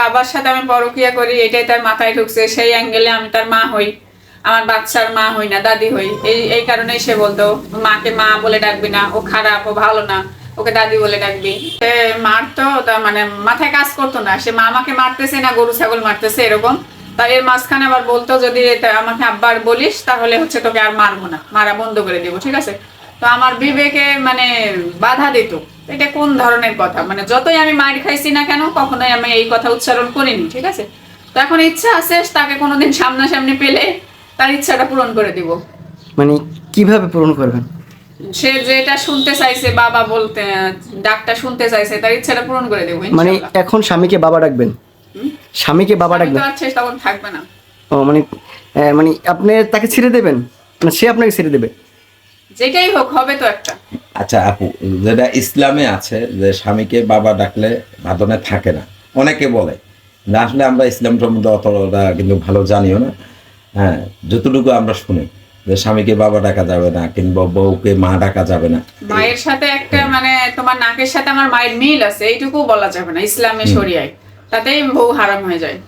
বাবার সাথে আমি পরকিয়া করি, এটাই তার মাথায় ঢুকছে, সেই অ্যাঙ্গেলে আমি তার মা হই। আমার বাচ্চার মা হই না, দাদি হই। এই এই কারণেই সে বলতো, মাকে মা বলে ডাকবি না, ও খারাপ, ও ভালো না, ওকে দাদি বলে ডাকবি। সে মারতো, তা মানে মাথায় কাজ করতো না, সে মা আমাকে মারতেছে না, গরু, ছাগল মারতেছে এরকম। তা এর মাঝখানে আবার বলতো, যদি আমাকে আব্বার বলিস, তাহলে হচ্ছে তোকে আর মারবো না, মারা বন্ধ করে দেবো, ঠিক আছে? তো আমার বিবেকে মানে বাধা দিত। এটা কোন ধরনের কথা? মানে যতই আমি মার খাইছি না কেন কখনোই আমি এই কথা উচ্চারণ করিনি ঠিক আছে? তো এখন ইচ্ছা আছে তাকে কোনোদিন সামনাসামনি পেলে তার ইচ্ছাটা পূরণ করে দিব। মানে কীভাবে পূরণ করবেন? সে যেটা শুনতে চাইছে বাবা বলতে ডাকটা শুনতে চাইছে তার ইচ্ছাটা পূরণ করে দেবো মানে এখন স্বামীকে বাবা ডাকবেন? স্বামীকে বাবা ডাকবেন? চেষ্টা তখন থাকবে না। ও মানে মানে আপনি তাকে ছেড়ে দেবেন? না সে আপনাকে ছেড়ে দেবে? যেটাই হোক হবে তো একটা। আচ্ছা আপু যেটা ইসলামে আছে যে স্বামীকে বাবা ডাকলে বাঁধনে থাকে না। অনেকে বলে না আসলে আমরা ইসলাম সম্বন্ধে অতটা কিন্তু ভালো জানিও না। হ্যাঁ যতটুকু আমরা শুনি যে স্বামীকে বাবা ডাকা যাবে না কিংবা বউকে মা ডাকা যাবে না। মায়ের সাথে একটা মানে তোমার নাকের সাথে আমার মায়ের মিল আছে এইটুকু বলা যাবে না ইসলামে শরিয়ায়। তাতেই বউ হারাম হয়ে যায়।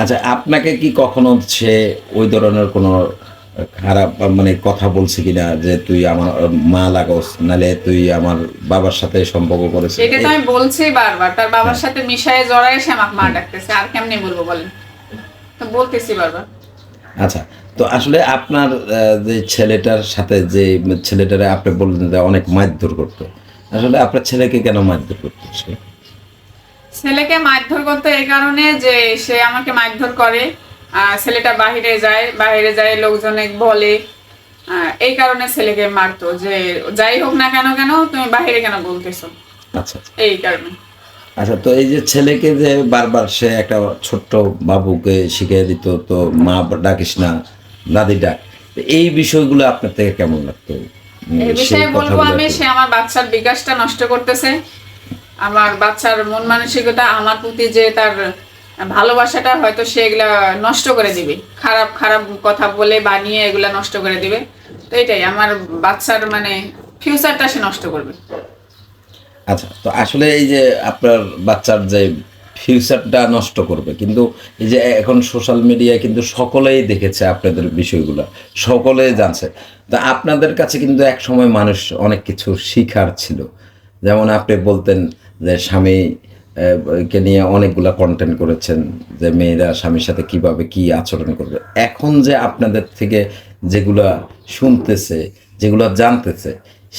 আচ্ছা আপনাকে কি কখনো সে ওই ধরনের কোনো খারাপ মানে কথা বলছে কিনা যে তুই আমার মা লাগাস নালে তুই আমার বাবার সাথে সম্পর্ক করেছিস। এটা তো আমি বলছি বারবার তার বাবার সাথে মিশায় জড়ায় সে আমাকে মা ডাকতেছে আর কেমনি বলব বলেন? তো বলতেছি বারবার। আচ্ছা তো আসলে আপনার যে ছেলেটার সাথে যে ছেলেটারে আপনি বললেন যে অনেক মারধর করতো আসলে আপনার ছেলেকে কেন মারধর করতো সে ছেলেকে মারধর করতে এই কারণে যে সে আমাকে মারধর করে ছেলেটা বাহিরে যায় বাহিরে যায় লোকজনে বলে। এই কারণে ছেলেকে মারতো যে যাই হোক না কেন কেন তুমি বাহিরে কেন বলতেছো? আচ্ছা আচ্ছা। এই কারণে। আচ্ছা তো এই যে ছেলেকে যে বারবার সে একটা ছোট্ট বাবুকে শিখিয়ে দিত তো মা ডাকিস না দাদি ডাক এই বিষয়গুলো আপনার থেকে কেমন লাগতো? এই বিষয়ে বলব আমি সে আমার বাচ্চার বিকাশটা নষ্ট করতেছে। আমার বাচ্চার মন মানসিকতা আমার প্রতি যে তার ভালোবাসাটা হয়তো সে এগুলা নষ্ট করে দিবে। খারাপ খারাপ কথা বলে বানিয়ে এগুলা নষ্ট করে দিবে। তো এটাই, আমার বাচ্চার মানে ফিউচারটা সে নষ্ট করবে। আচ্ছা তো আসলে এই যে আপনার বাচ্চার যে ফিউচারটা নষ্ট করবে, কিন্তু এই যে এখন সোশ্যাল মিডিয়ায় কিন্তু সকলেই দেখেছে আপনাদের বিষয়গুলো, সকলেই জানছে। তা আপনাদের কাছে কিন্তু এক সময় মানুষ অনেক কিছু শিখার ছিল। যেমন আপনি বলতেন যে স্বামী কে নিয়ে অনেকগুলা কন্টেন্ট করেছেন, যে মেয়েরা স্বামীর সাথে কীভাবে কি আচরণ করবে। এখন যে আপনাদের থেকে যেগুলা শুনতেছে, যেগুলো জানতেছে,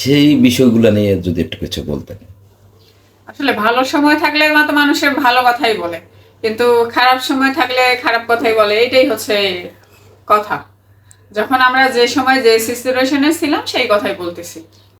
সেই বিষয়গুলো নিয়ে যদি একটু কিছু বলতেন। আসলে ভালো সময় থাকলে মতো মানুষের ভালো কথাই বলে, কিন্তু খারাপ সময় থাকলে খারাপ কথাই বলে, এটাই হচ্ছে কথা। যখন আমরা যে সময় যে সিচুয়েশনে ছিলাম, সেই কথাই বলতেছি।